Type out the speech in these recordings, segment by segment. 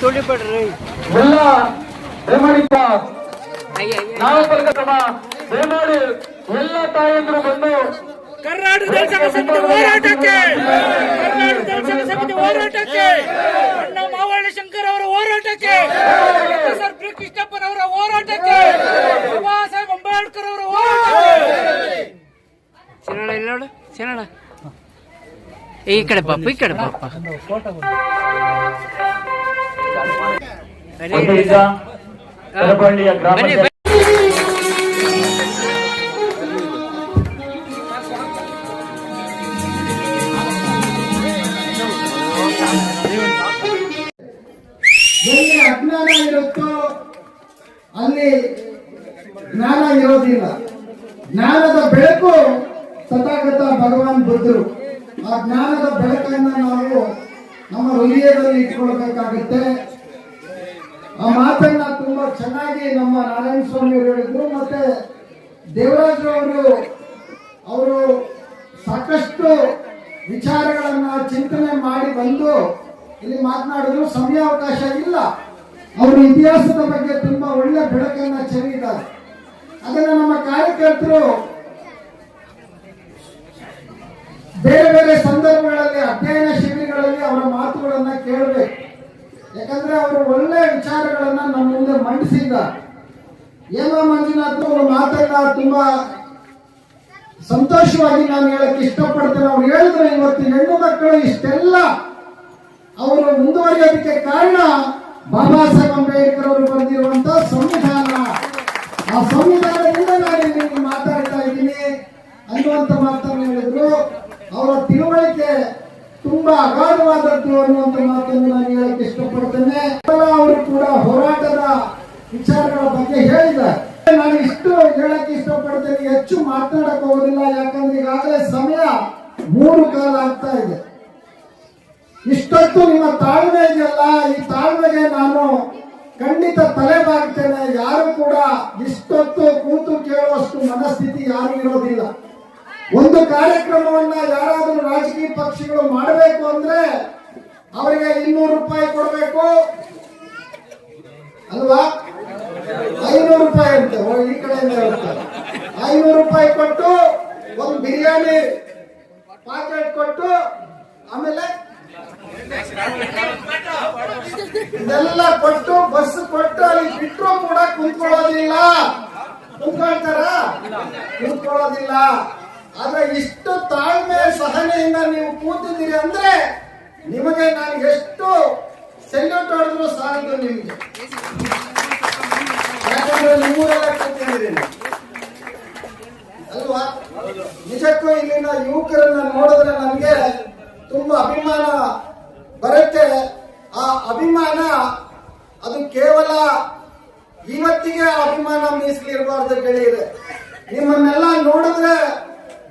ಎಲ್ಲ ದಯಮಾಡಿಪ್ಪ ಅಯ್ಯ ಅಯ್ಯ ನಾಮಫಲಕತಮ ದಯಮಾಡಿ ಎಲ್ಲ ತಾಯಂದ್ರು ಬಂದು ಕರ್ನಾಟಕ ಸಮಿತಿ ಹೋರಾಟಕ್ಕೆ ಕರ್ನಾಟಕ ದಲಿತ ಸಮಿತಿ ಹೋರಾಟಕ್ಕೆ ಅಣ್ಣ ಮಾವಳ್ಳಿ ಶಂಕರ್ ಅವರ ಹೋರಾಟಕ್ಕೆ ಸರ್ ಬಿ ಕೃಷ್ಣಪ್ಪನವರ ಹೋರಾಟಕ್ಕೆ ಬಾಬಾ ಸಾಹೇಬ್ ಅಂಬೇಡ್ಕರ್ ಅವರ ಹೋರಾಟಕ್ಕೆ. ಇಲ್ಲಿ ನೋಡು ಈ ಕಡೆ ಪಾಪ ಈ ಕಡೆ ಪಾಪ గ్రామ ಅವರು ಹೇಳಿದ್ರು, ಮತ್ತೆ ದೇವರಾಜರವರು ಅವರು ಸಾಕಷ್ಟು ವಿಚಾರಗಳನ್ನ ಚಿಂತನೆ ಮಾಡಿ ಬಂದು ಇಲ್ಲಿ ಮಾತನಾಡಿದ್ರು. ಸಮಯಾವಕಾಶ ಇಲ್ಲ. ಅವರು ಇತಿಹಾಸದ ಬಗ್ಗೆ ತುಂಬಾ ಒಳ್ಳೆ ಬೆಳಕನ್ನ ಚೆಲ್ಲಿದ್ದಾರೆ ಅದನ್ನ ನಮ್ಮ ಕಾರ್ಯಕರ್ತರು ಬೇರೆ ಬೇರೆ ಸಂದರ್ಭಗಳಲ್ಲಿ, ಅಧ್ಯಯನ ಶಿಬಿರಗಳಲ್ಲಿ ಅವರ ಮಾತುಗಳನ್ನ ಕೇಳಬೇಕು. ಯಾಕಂದ್ರೆ ಅವರು ಒಳ್ಳೆ ವಿಚಾರಗಳನ್ನ ನಮ್ಮ ಮುಂದೆ ಮಂಡಿಸಿದ್ದಾರೆ. ಏನೋ ಮಂಜುನಾಥ್ ಅವರು ಮಾತನ್ನ ತುಂಬಾ ಸಂತೋಷವಾಗಿ ನಾನು ಹೇಳಕ್ಕೆ ಇಷ್ಟಪಡ್ತೇನೆ. ಅವ್ರು ಹೇಳಿದ್ರೆ ಇವತ್ತು ಹೆಣ್ಣು ಮಕ್ಕಳು ಇಷ್ಟೆಲ್ಲ ಅವರು ಮುಂದುವರಿಯೋದಕ್ಕೆ ಕಾರಣ ಬಾಬಾ ಸಾಹೇಬ್ ಅಂಬೇಡ್ಕರ್ ಅವರು ಬಂದಿರುವಂತ ಸಂವಿಧಾನ. ಆ ಸಂವಿಧಾನದಿಂದ ನಾನು ನಿಮಗೆ ಮಾತಾಡ್ತಾ ಇದ್ದೀನಿ. ಅನ್ನುವಂತ ಮಾತನ್ನು ಹೇಳಿದ್ರು. ಅವರ ತಿಳುವಳಿಕೆ ತುಂಬಾ ಅಗಾಧವಾದದ್ದು ಅನ್ನುವಂತ ಮಾತನ್ನು ನಾನು ಹೇಳಕ್ಕೆ ಇಷ್ಟಪಡ್ತೇನೆ. ಅವರು ಕೂಡ ಹೋರಾಟದ ವಿಚಾರಗಳ ಬಗ್ಗೆ ಹೇಳಿದ್ದಾರೆ ನಾನು ಇಷ್ಟು ಹೇಳಕ್ಕೆ ಇಷ್ಟಪಡ್ತೇನೆ, ಹೆಚ್ಚು ಮಾತನಾಡಕ್ ಹೋಗೋದಿಲ್ಲ. ಯಾಕಂದ್ರೆ ಈಗಾಗಲೇ ಸಮಯ ಮೂರು ಕಾಲ ಆಗ್ತಾ ಇದೆ. ಇಷ್ಟೊತ್ತು ನಿಮ್ಮ ತಾಳ್ಮೆ ಇದೆಯಲ್ಲ? ಈ ತಾಳ್ಮೆಗೆ ನಾನು ಖಂಡಿತ ತಲೆ ಬಾಗ್ತೇನೆ ಯಾರು ಕೂಡ ಇಷ್ಟೊತ್ತು ಕೂತು ಕೇಳುವಷ್ಟು ಮನಸ್ಥಿತಿ ಯಾರು ಇರೋದಿಲ್ಲ. ಒಂದು ಕಾರ್ಯಕ್ರಮವನ್ನ ಯಾರಾದರೂ ರಾಜಕೀಯ ಪಕ್ಷಗಳು ಮಾಡಬೇಕು ಅಂದ್ರೆ ಅವರಿಗೆ ಇನ್ನೂರು ರೂಪಾಯಿ ಕೊಡಬೇಕು. ಅಲ್ವಾ? ಐನೂರು ರೂಪಾಯಿ ಅಂತ ಈ ಕಡೆಯಿಂದ ಹೇಳ್ತಾರೆ ಐನೂರು ರೂಪಾಯಿ ಕೊಟ್ಟು, ಒಂದು ಬಿರಿಯಾನಿ, ಪಾಕೆಟ್ ಕೊಟ್ಟು, ಆಮೇಲೆ ಇದೆಲ್ಲ ಕೊಟ್ಟು ಬಸ್ ಕೊಟ್ಟು, ಅಲ್ಲಿ ಬಿಟ್ಟರು ಕೂಡ ಕುಂತ್ಕೊಳ್ಳೋದಿಲ್ಲ. ಕುಂತ್ಕೊಳ್ತಾರ? ಕುಂತ್ಕೊಳ್ಳೋದಿಲ್ಲ. ಆದ್ರೆ ಇಷ್ಟು ತಾಳ್ಮೆ, ಸಹನೆಯಿಂದ ನೀವು ಕೂತಿದ್ದೀರಿ ಅಂದ್ರೆ ನಿಮಗೆ ನಾನು ಎಷ್ಟು ಸೆಲ್ಯೂಟ್ ಹೊಡೆದ್ರು ಸಾಲದು ನಿಮ್ಗೆ. ಅಲ್ವಾ? ನಿಜಕ್ಕೂ ಇಲ್ಲಿನ ಯುವಕರನ್ನ ನೋಡಿದ್ರೆ ನಮ್ಗೆ ತುಂಬಾ ಅಭಿಮಾನ ಬರುತ್ತೆ. ಆ ಅಭಿಮಾನ, ಅದು ಕೇವಲ ಇವತ್ತಿಗೆ ಅಭಿಮಾನ ಮೀಸಲಿರಬಾರ್ದು ಗೆಳೆಯರೆ. ನಿಮ್ಮನ್ನೆಲ್ಲ ನೋಡಿದ್ರೆ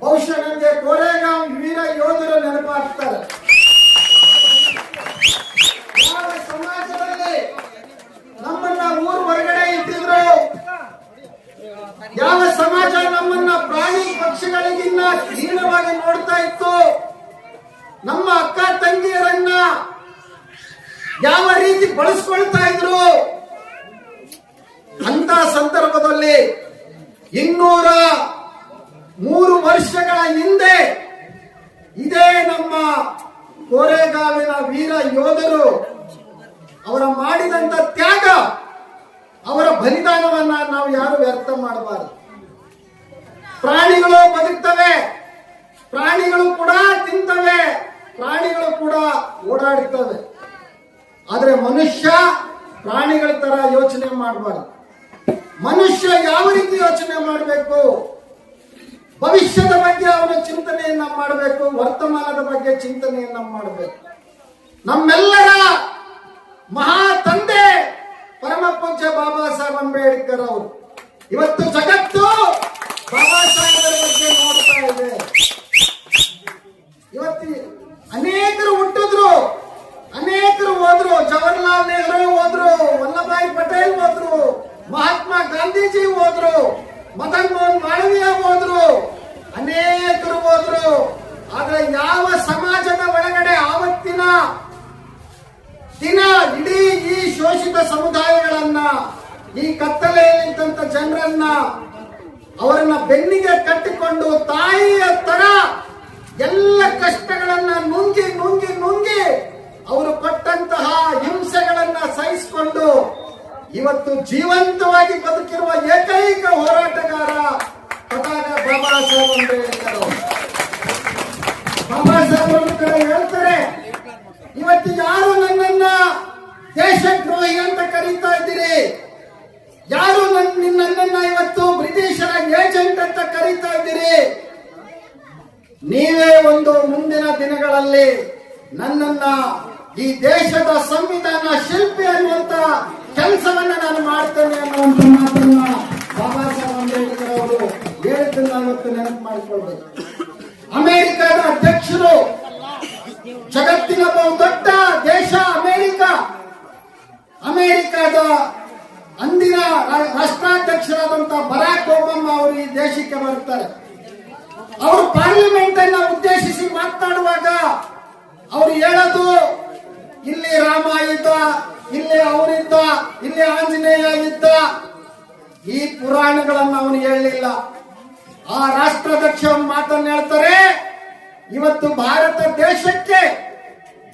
ಬಹುಶಃ ನನಗೆ ಕೋರೆಗಾಂವ್ ವೀರ ಯೋಧರು ನೆನಪಾಗ್ತಾರೆ. ಸಮಾಜದಲ್ಲಿ ನಮ್ಮನ್ನ ಊರು ಹೊರಗಡೆ ಇಟ್ಟಿದ್ರು. ಯಾವ ಸಮಾಜ ನಮ್ಮನ್ನ ಪ್ರಾಣಿ ಪಕ್ಷಿಗಳಿಗಿನ್ನ ಹೀನವಾಗಿ ನೋಡ್ತಾ ಇತ್ತು. ನಮ್ಮ ಅಕ್ಕ ತಂಗಿಯರನ್ನ ಯಾವ ರೀತಿ ಬಳಸ್ಕೊಳ್ತಾ ಇದ್ರು. ಅಂತ ಸಂದರ್ಭದಲ್ಲಿ ಇನ್ನೂರ ಮೂರು ವರ್ಷಗಳ ಹಿಂದೆ ಇದೇ ನಮ್ಮ ಕೋರೆಗಾವಿನ ವೀರ ಯೋಧರು ಅವರ ಮಾಡಿದಂತ ತ್ಯಾಗ ಅವರ ಬಲಿದಾನವನ್ನ ನಾವು ಯಾರು ವ್ಯರ್ಥ ಮಾಡಬಾರದು? ಪ್ರಾಣಿಗಳು ಬದುಕ್ತವೆ. ಪ್ರಾಣಿಗಳು ಕೂಡ ತಿಂತವೆ. ಪ್ರಾಣಿಗಳು ಕೂಡ ಓಡಾಡ್ತವೆ. ಆದರೆ ಮನುಷ್ಯ ಪ್ರಾಣಿಗಳ ತರ ಯೋಚನೆ ಮಾಡಬಾರದು. ಮನುಷ್ಯ ಯಾವ ರೀತಿ ಯೋಚನೆ ಮಾಡಬೇಕು? ಭವಿಷ್ಯದ ಬಗ್ಗೆ ಅವನ ಚಿಂತನೆಯನ್ನ ಮಾಡಬೇಕು. ವರ್ತಮಾನದ ಬಗ್ಗೆ ಚಿಂತನೆಯನ್ನ ಮಾಡಬೇಕು. ನಮ್ಮೆಲ್ಲರ ಮಹಾ ತಂದೆ ಪರಮ ಪೂಜ್ಯ ಬಾಬಾ ಸಾಹೇಬ್ ಅಂಬೇಡ್ಕರ್ ಅವರು. ಇವತ್ತು ಜಗತ್ತು ಬಾಬಾ ಸಾಹೇಬರ ಬಗ್ಗೆ ನೋಡ್ತಾ ಇದೆ. ಇವತ್ತು ಅನೇಕರು ಹುಟ್ಟಿದ್ರು, ಅನೇಕರು ಹೋದ್ರು, ಜವಾಹರ್ಲಾಲ್ ನೆಹರು ಹೋದ್ರು, ವಲ್ಲಭಾಯಿ ಪಟೇಲ್ ಹೋದ್ರು, ಮಹಾತ್ಮ ಗಾಂಧೀಜಿ ಹೋದ್ರು, ಮದನ್ ಮೋಹನ್ ಮಾಳವೀಯ ಹೋದ್ರು, ಅನೇಕರು ಹೋದ್ರು. ಆದ್ರೆ ಯಾವ ಸಮಾಜದ ಒಳಗಡೆ ಆವತ್ತಿನ ದಿನ ಇಡೀ ಈ ಶೋಷಿತ ಸಮುದಾಯಗಳನ್ನ ಈ ಕತ್ತಲೆಯಲ್ಲಿದ್ದಂತ ಜನರನ್ನ ಅವರನ್ನ ಬೆನ್ನಿಗೆ ಕಟ್ಟಿಕೊಂಡು ತಾಯಿಯ ತರ ಎಲ್ಲ ಕಷ್ಟಗಳನ್ನ ನುಂಗಿ ನುಂಗಿ ನುಂಗಿ ಅವರು ಕೊಟ್ಟಂತಹ ಹಿಂಸೆಗಳನ್ನ ಸಹಿಸಿಕೊಂಡು ಇವತ್ತು ಜೀವಂತವಾಗಿ ಬದುಕಿರುವ ಏಕೈಕ ಹೋರಾಟಗಾರ ಬಾಬಾ ಸಾಹೇಬ್ ಅವರು. ಬಾಬಾ ಸಾಹೇಬ್ ಹೇಳ್ತಾರೆ ಇವತ್ತು ಯಾರು ನನ್ನನ್ನ ದೇಶದ್ರೋಹಿ ಅಂತ ಕರೀತಾ ಇದ್ದೀರಿ ಯಾರು ನನ್ನ ನನ್ನನ್ನ ಇವತ್ತು ಬ್ರಿಟಿಷರ ಏಜೆಂಟ್ ಅಂತ ಕರೀತಾ ಇದ್ದೀರಿ ನೀವೇ ಒಂದು ಮುಂದಿನ ದಿನಗಳಲ್ಲಿ ನನ್ನನ್ನ ಈ ದೇಶದ ಸಂವಿಧಾನ ಶಿಲ್ಪಿ ಅನ್ನುವಂತ ಕೆಲಸವನ್ನ ನಾನು ಮಾಡ್ತೇನೆ ಅನ್ನುವಂತ ಮಾತನ್ನ ಬಾಬಾ ಸಾಹೇಬ್ ಅಂಬೇಡ್ಕರ್ ಅವರು ಹೇಳಿದ್ದನ್ನ ಇವತ್ತು ನೆನಪು ಮಾಡಿಕೊಳ್ಬೇಕು. ಅಮೆರಿಕದ ಅಧ್ಯಕ್ಷರು ಜಗತ್ತಿನ ಬಹು ದೊಡ್ಡ ದೇಶ ಅಮೆರಿಕ. ಅಮೆರಿಕದ ಅಂದಿನ ರಾಷ್ಟ್ರಾಧ್ಯಕ್ಷರಾದಂತಹ ರಾಷ್ಟ್ರಾಧ್ಯಕ್ಷರಾದಂತ ಬರಾಕ್ ಒಬಾಮಾ ಅವರು ಈ ದೇಶಕ್ಕೆ ಬರ್ತಾರೆ ಅವರು ಪಾರ್ಲಿಮೆಂಟ್ ಅನ್ನ ಉದ್ದೇಶಿಸಿ ಮಾತನಾಡುವಾಗ ಅವರು ಹೇಳೋದು, ಇಲ್ಲಿ ರಾಮ ಇದ್ದ, ಇಲ್ಲಿ ಅವರಿದ್ದ ಇಲ್ಲಿ ಆಂಜನೇಯ ಇದ್ದ. ಈ ಪುರಾಣಗಳನ್ನ ಅವನು ಹೇಳಲಿಲ್ಲ. ಆ ರಾಷ್ಟ್ರಾಧ್ಯಕ್ಷ ಮಾತನ್ನ ಹೇಳ್ತಾರೆ, ಇವತ್ತು ಭಾರತ ದೇಶಕ್ಕೆ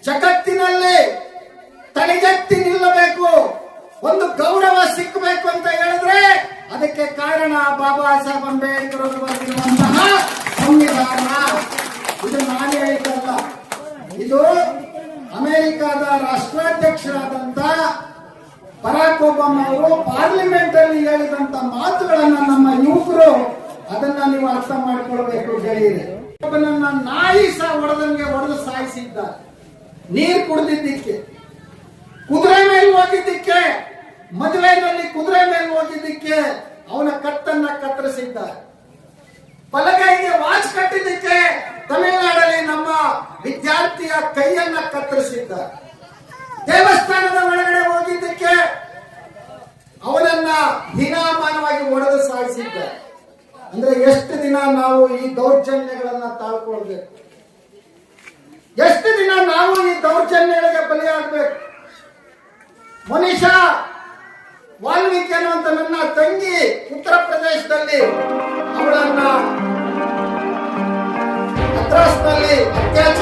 ಜಗತ್ತಿನಲ್ಲಿ ತಲೆಗೆತ್ತಿ ನಿಲ್ಲಬೇಕು, ಒಂದು ಗೌರವ ಸಿಕ್ಕಬೇಕು ಅಂತ ಹೇಳಿದ್ರೆ ಅದಕ್ಕೆ ಕಾರಣ ಬಾಬಾ ಸಾಹೇಬ್ ಅಂಬೇಡ್ಕರ್ ಅವರು ಸಂವಿಧಾನ. ಇದು ನಾನೇ ಇದು ಅಮೆರಿಕದ ರಾಷ್ಟ್ರಾಧ್ಯಕ್ಷರಾದಂತ ಬರಾಕ್ ಒಬಾಮ ಅವರು ಪಾರ್ಲಿಮೆಂಟ್ ಅಲ್ಲಿ ಹೇಳಿದಂತ ಮಾತುಗಳನ್ನ ನಮ್ಮ ಯುವಕರು ಅದನ್ನ ನೀವು ಅರ್ಥ ಮಾಡಿಕೊಳ್ಬೇಕು ಗೆಳೆಯರೆ. ಒಬ್ಬನನ್ನ ನಾಯಿ ಸಹ ಹೊಡೆದಂಗೆ ಹೊಡೆದು ಸಾಯಿಸಿದ್ದಾರೆ ನೀರು ಕುಡಿದಿದ್ದಕ್ಕೆ, ಕುದುರೆ ಮೇಲೆ ಹೋಗಿದ್ದಕ್ಕೆ, ಮದುವೆನಲ್ಲಿ ಕುದುರೆ ಮೇಲೆ ಹೋಗಿದ್ದಕ್ಕೆ ಅವನ ಕತ್ತನ್ನ ಕತ್ತರಿಸಿದ್ದಾರೆ ಪಲಕೈಗೆ ವಾಚ್ ಕಟ್ಟಿದ್ದಕ್ಕೆ ತಮಿಳುನಾಡಲ್ಲಿ ನಮ್ಮ ವಿದ್ಯಾರ್ಥಿಯ ಕೈಯನ್ನ ಕತ್ತರಿಸಿದ್ದ ದೇವಸ್ಥಾನದ ಒಳಗಡೆ ಹೋಗಿದ್ದಕ್ಕೆ ಅವನನ್ನ ಹೀನಾಮಾನವಾಗಿ ಒಡೆದು ಸಾಯಿಸಿದ್ದಾರೆ. ಅಂದ್ರೆ ಎಷ್ಟು ದಿನ ನಾವು ಈ ದೌರ್ಜನ್ಯಗಳನ್ನ ತಾಳ್ಕೊಳ್ಬೇಕು? ಎಷ್ಟು ದಿನ ನಾವು ಈ ದೌರ್ಜನ್ಯಗಳಿಗೆ ಬಲಿಯಾಗಬೇಕು ಮನುಷ್ಯ ವಾಲ್ಮೀಕಿ ಅನ್ನುವಂತ ನನ್ನ ತಂಗಿ ಉತ್ತರ ಪ್ರದೇಶದಲ್ಲಿ ಅವಳನ್ನ বললি কেন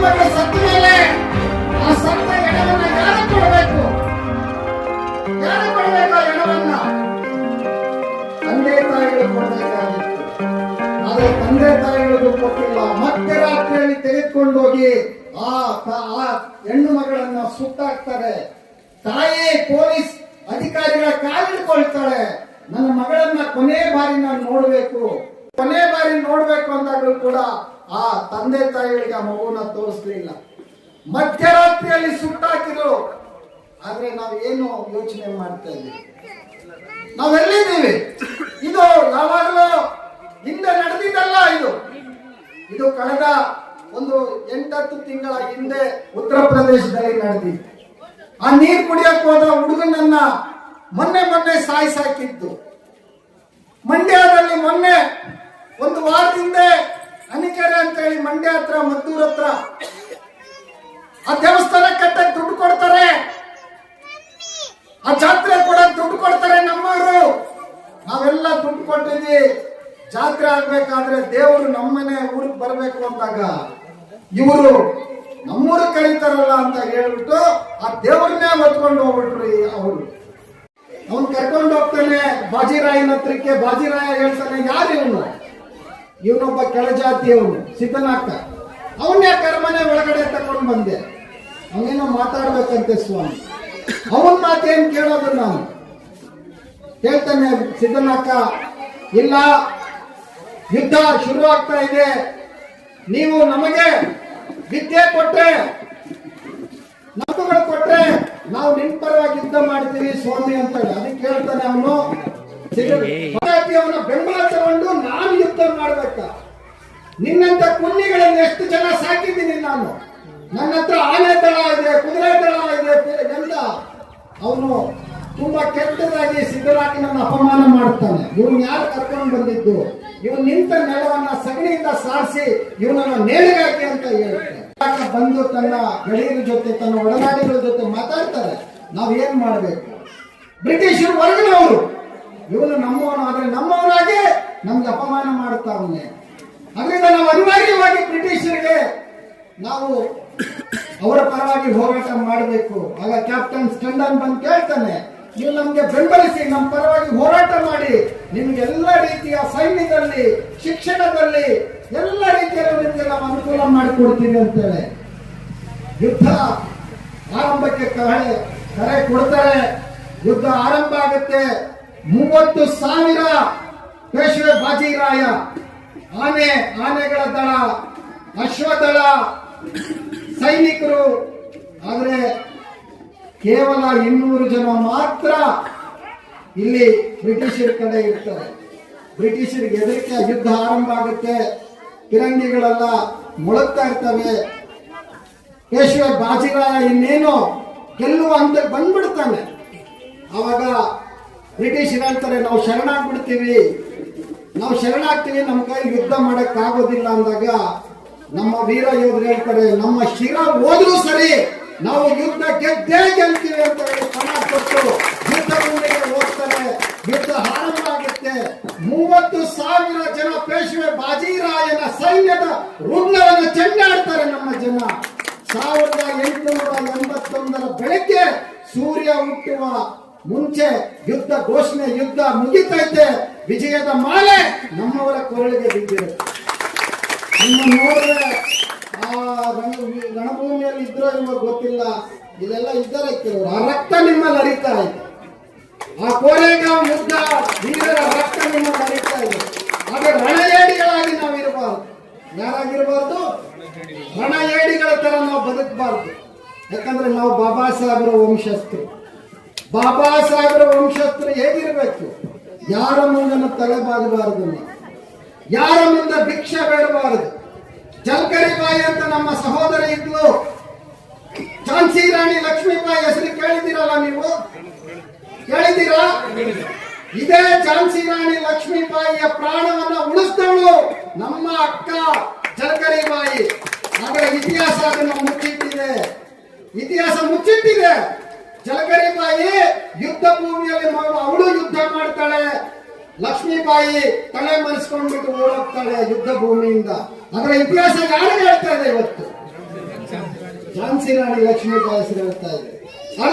ಆ ಸತ್ತ ಮೇಲೆ ಆ ಸತ್ತ ಎಡವನ್ನ ಯಾರು ಕೊಡಬೇಕು? ಯಾರು ಕೊಡಬೇಕು ಆ ಎಡವನ್ನ? ತಂದೆ ತಾಯಿಗಳು ಕೊಡಬೇಕಾಗಿತ್ತು. ಆದ್ರೆ ತಂದೆ ತಾಯಿಗಳಿಗೂ ಕೊಟ್ಟಿಲ್ಲ. ಮತ್ತೆ ರಾತ್ರಿಯಲ್ಲಿ ತೆಗೆದುಕೊಂಡು ಹೋಗಿ ಆ ಹೆಣ್ಣು ಮಗಳನ್ನ ಸುಟ್ಟಾಕ್ತಾರೆ. ತಾಯಿ ಪೊಲೀಸ್ ಅಧಿಕಾರಿಗಳ ಕಾಲಿಡ್ಕೊಳ್ತಾಳೆ ನನ್ನ ಮಗಳನ್ನ ಕೊನೆ ಬಾರಿ ನಾನು ನೋಡಬೇಕು. ಕೊನೆ ಬಾರಿ ನೋಡ್ಬೇಕು ಅಂದಾಗಲೂ ಕೂಡ ಆ ತಂದೆ ತಾಯಿಗಳಿಗೆ ಆ ಮಗುನ ತೋರಿಸ್ಲಿಲ್ಲ. ಮಧ್ಯರಾತ್ರಿಯಲ್ಲಿ ಸುಟ್ಟಾಕಿದ್ರು ಆದ್ರೆ ಏನು ಯೋಚನೆ ಮಾಡ್ತಾ ಇದ್ದೀವಿ? ನಾವೆಲ್ಲಿದ್ದೀವಿ ಇದು ಯಾವಾಗಲೂ ಹಿಂದೆ ನಡೆದಿದ್ದಲ್ಲ ಇದು. ಇದು ಕಳೆದ ಒಂದು ಎಂಟತ್ತು ತಿಂಗಳ ಹಿಂದೆ ಉತ್ತರ ಪ್ರದೇಶದಲ್ಲಿ ನಡೆದಿತ್ತು ಆ ನೀರು ಕುಡಿಯಕ್ಕೆ ಹೋದ ಹುಡುಗನನ್ನ ಮೊನ್ನೆ ಮೊನ್ನೆ ಸಾಯಿಸಾಕಿತ್ತು ಮಂಡ್ಯದಲ್ಲಿ ಮೊನ್ನೆ ಒಂದು ವಾರದಿಂದ ಅನಿಕೆರೆ ಅಂತ ಹೇಳಿ ಮಂಡ್ಯ ಹತ್ರ, ಮದ್ದೂರ್ ಹತ್ರ. ಆ ದೇವಸ್ಥಾನ ಕಟ್ಟಕ್ಕೆ ದುಡ್ಡು ಕೊಡ್ತಾರೆ. ಆ ಜಾತ್ರೆ ಕೂಡ ದುಡ್ಡು ಕೊಡ್ತಾರೆ ನಮ್ಮವರು. ನಾವೆಲ್ಲ ದುಡ್ಡು ಕೊಟ್ಟಿದ್ವಿ ಜಾತ್ರೆ ಆಗ್ಬೇಕಾದ್ರೆ ದೇವರು ನಮ್ಮನೆ ಊರಿಗೆ ಬರ್ಬೇಕು ಅಂದಾಗ ಇವರು ನಮ್ಮೂರು ಕರೀತಾರಲ್ಲ ಅಂತ ಹೇಳ್ಬಿಟ್ಟು ಆ ದೇವ್ರನ್ನೇ ಹೊತ್ಕೊಂಡು ಹೋಗ್ಬಿಟ್ರು ಅವರು. ಅವ್ನು ಕರ್ಕೊಂಡು ಹೋಗ್ತಾನೆ, ಬಾಜಿರಾಯನ ಹತ್ರಕ್ಕೆ. ಬಾಜಿರಾಯ ಹೇಳ್ತಾನೆ, ಯಾರು ಇವನು? ಇವನೊಬ್ಬ ಕೆಳಜಾತಿಯವನು ಸಿದ್ದನಾಕ ಅವನ್ನೇ ಕರ್ಮನೆ ಒಳಗಡೆ ತಕೊಂಡು ಬಂದೆ? ಅವನೇನೋ ಮಾತಾಡ್ಬೇಕಂತೆ ಸ್ವಾಮಿ. ಅವನ ಮಾತೇನು ಕೇಳೋದು ನಾನು. ಹೇಳ್ತಾನೆ ಸಿದ್ಧನಾಕ ಇಲ್ಲ, ಯುದ್ಧ ಶುರು ಆಗ್ತಾ ಇದೆ. ನೀವು ನಮಗೆ ವಿದ್ಯೆ ಕೊಟ್ರೆ ನಮ್ಮಗಳು ಕೊಟ್ರೆ ನಾವು ನಿಮ್ ಪರವಾಗಿ ಯುದ್ಧ ಮಾಡ್ತೀವಿ ಸ್ವಾಮಿ ಅಂತ ಅದಕ್ಕೆ ಹೇಳ್ತಾನೆ ಅವನು ಅವನ ಬೆಂಬಲ ತಗೊಂಡು ನಾನು ಯುದ್ಧ ಮಾಡ್ಬೇಕ. ನಿನ್ನಂತ ಕುನ್ನಿಗಳನ್ನ ಎಷ್ಟು ಜನ ಸಾಕಿದ್ದೀನಿ ನಾನು? ನನ್ನ ಹತ್ರ ಆನೆ ದಳ ಇದೆ ಕುದುರೆ ದಳ ಇದೆ ಎಲ್ಲ. ಅವನು ತುಂಬಾ ಕೆಟ್ಟದಾಗಿ ಸಿದ್ದರಾಮಯ್ಯನನ್ನ ಅಪಮಾನ ಮಾಡ್ತಾನೆ. ಇವನು ಯಾರು ಕರ್ಕೊಂಡು ಬಂದಿದ್ದು? ಇವನು ನಿಂತ ನೆಲವನ್ನ ಸಗಣಿಯಿಂದ ಸಾರಿಸಿ ಇವನನ್ನ ನೇಣಿಗಾಕಿ ಅಂತ ಹೇಳ್ತಾರೆ ಬಂದು ತನ್ನ ಗೆಳೆಯರ ಜೊತೆ ತನ್ನ ಒಡನಾಡಿಗಳ ಜೊತೆ ಮಾತಾಡ್ತಾರೆ. ನಾವ್ ಏನ್ ಮಾಡ್ಬೇಕು? ಬ್ರಿಟಿಷರು ಹೊರಗಿನವರು. ಇವನು ನಮ್ಮವನು, ಆದ್ರೆ ನಮ್ಮವನಾಗಿ ನಮ್ಗೆ ಅಪಮಾನ ಮಾಡುತ್ತಾವನೆ ಅದರಿಂದ ನಾವು ಅನಿವಾರ್ಯವಾಗಿ ಬ್ರಿಟಿಷರಿಗೆ ನಾವು ಅವರ ಪರವಾಗಿ ಹೋರಾಟ ಮಾಡಬೇಕು. ಆಗ ಕ್ಯಾಪ್ಟನ್ ಸ್ಟಂಡನ್ ಬಂದು ಕೇಳ್ತಾನೆ, ನೀವು ನಮ್ಗೆ ಬೆಂಬಲಿಸಿ, ನಮ್ಮ ಪರವಾಗಿ ಹೋರಾಟ ಮಾಡಿ. ನಿಮ್ಗೆ ಎಲ್ಲ ರೀತಿಯ ಸೈನ್ಯದಲ್ಲಿ, ಶಿಕ್ಷಣದಲ್ಲಿ ಎಲ್ಲ ರೀತಿಯಲ್ಲಿ ನಿಮ್ಗೆ ನಾವು ಅನುಕೂಲ ಮಾಡಿಕೊಡ್ತೀವಿ ಅಂತೇಳಿ. ಯುದ್ಧ ಆರಂಭಕ್ಕೆ ಕರೆ ಕರೆ ಕೊಡ್ತಾರೆ. ಯುದ್ಧ ಆರಂಭ ಆಗುತ್ತೆ. ಮೂವತ್ತು ಸಾವಿರ ಪೇಶ್ವೆ ಬಾಜಿರಾಯ. ಆನೆ, ಆನೆಗಳ ದಳ ಅಶ್ವದಳ ಸೈನಿಕರು. ಆದರೆ ಕೇವಲ ಇನ್ನೂರು ಜನ ಮಾತ್ರ ಇಲ್ಲಿ ಬ್ರಿಟಿಷರ ಕಡೆ ಇರ್ತಾರೆ. ಬ್ರಿಟಿಷರಿಗೆ ಹೆದರಿಕೆ ಯುದ್ಧ ಆರಂಭ ಆಗುತ್ತೆ. ಫಿರಂಗಿಗಳೆಲ್ಲ ಮುಳುಗ್ತಾ ಇರ್ತವೆ. ಪೇಶ್ವೆ ಬಾಜಿರಾಯ ಇನ್ನೇನು ಗೆಲ್ಲುವ ಅಂತ ಬಂದ್ಬಿಡ್ತಾನೆ. ಅವಾಗ ಬ್ರಿಟಿಷರು ಹೇಳ್ತಾರೆ ನಾವು ಶರಣಾಗ್ಬಿಡ್ತೀವಿ. ನಾವು ಶರಣಾಗ್ತೀವಿ ಕೈ ಯುದ್ಧ ಮಾಡಕ್ ಆಗೋದಿಲ್ಲ ಅಂದಾಗ ನಮ್ಮ ವೀರ ಯೋಧರು ಹೇಳ್ತಾರೆ, ನಮ್ಮ ಶಿರ ಹೋದ್ರೂ ಸರಿ, ನಾವು ಯುದ್ಧ ಗೆದ್ದೇ ಗೆಲ್ತೀವಿ ಅಂತ ಹೇಳಿ ಪಣ ಕೊಟ್ಟು ಯುದ್ಧ ಮುಂದೆಗೆ ಹೋಗ್ತಾರೆ. ಯುದ್ಧ ಆರಂಭ ಆಗುತ್ತೆ. ಮೂವತ್ತು ಸಾವಿರ ಜನ ಪೇಶ್ವೆ ಬಾಜಿರಾಯನ ಸೈನ್ಯದ ರುಗ್ಣವನ್ನು ಚೆಂಡಾಡ್ತಾರೆ ನಮ್ಮ ಜನ. ಸಾವಿರದ ಎಂಟುನೂರ ಎಂಬತ್ತೊಂದರ ಬೆಳಗ್ಗೆ ಸೂರ್ಯ ಹುಟ್ಟುವ ಮುಂಚೆ ಯುದ್ಧ ಘೋಷಣೆ ಯುದ್ಧ ಮುಗಿತೈತೆ ವಿಜಯದ ಮಾಲೆ ನಮ್ಮವರ ಕೊರಳಿಗೆ ಬಿದ್ದಿರುತ್ತೆ. ನಿಮ್ಮ ನೋಡಿದ್ರೆ ಆ ರಣ ರಣಭೂಮಿಯಲ್ಲಿ ಇದ್ರೋ ನಿಮಗೆ ಗೊತ್ತಿಲ್ಲ. ಇಲ್ಲೆಲ್ಲ ಇದ್ದಾರೆ ಕೆಲವರು. ಆ ರಕ್ತ ನಿಮ್ಮಲ್ಲಿ ಹರಿತಾ ಇದೆ. ಆ ಕೋರೆಗಾಂವ್ ಯುದ್ಧ ವೀರರ ರಕ್ತ ನಿಮ್ಮಲ್ಲಿ ಹರಿತಾ ಇದೆ. ಹಾಗೆ ರಣಯೇಡಿಗಳಾಗಿ ನಾವು ಇರಬಾರ್ದು ಯಾರಾಗಿರಬಾರ್ದು? ಏಡಿಗಳ ತರ ನಾವು ಬದುಕಬಾರ್ದು. ಯಾಕಂದ್ರೆ ನಾವು ಬಾಬಾ ಸಾಹೇಬರ ವಂಶಸ್ಥರು. ಬಾಬಾ ಸಾಹೇಬರ ವಂಶಸ್ಥರು ಹೇಗಿರಬೇಕು? ಯಾರ ಮುಂದನ್ನು ತಲೆಬಾಗಬಾರದು ಯಾರ ಮುಂದೆ ಭಿಕ್ಷೆ ಬೇಡಬಾರದು? ಜಲ್ಕರಿ ಬಾಯಿ ಅಂತ ನಮ್ಮ ಸಹೋದರ ಇದ್ಲು. ಝಾನ್ಸಿ ರಾಣಿ ಲಕ್ಷ್ಮೀಬಾಯಿ ಹೆಸರು ಕೇಳಿದ್ದೀರಲ್ಲ ನೀವು? ಕೇಳಿದ್ದೀರಾ? ಇದೇ ಝಾನ್ಸಿ ರಾಣಿ ಲಕ್ಷ್ಮೀಬಾಯಿಯ ಪ್ರಾಣವನ್ನ ಉಳಿಸಿದವಳು ನಮ್ಮ ಅಕ್ಕ ಜಲ್ಕರಿ ಬಾಯಿ. ಅದರ ಇತಿಹಾಸ ಅದನ್ನು ಮುಚ್ಚಿಟ್ಟಿದೆ. ಇತಿಹಾಸ ಮುಚ್ಚಿಟ್ಟಿದೆ. ಜಲಕರಿ ಬಾಯಿ ಯುದ್ಧ ಭೂಮಿಯಲ್ಲಿ ಅವಳು ಯುದ್ಧ ಮಾಡ್ತಾಳೆ. ಲಕ್ಷ್ಮೀಬಾಯಿ ತಲೆ ಮರೆಸ್ಕೊಂಡ್ಬಿಟ್ಟು ಓಡೋಗ್ತಾಳೆ ಯುದ್ಧ ಭೂಮಿಯಿಂದ. ಅದರ ಇತಿಹಾಸ ಯಾರು ಹೇಳ್ತಾ ಇದೆ ಇವತ್ತು? ಝಾನ್ಸಿ ರಾಣಿ ಲಕ್ಷ್ಮೀಬಾಯಿ ಹೆಸರು ಹೇಳ್ತಾ ಇದೆ.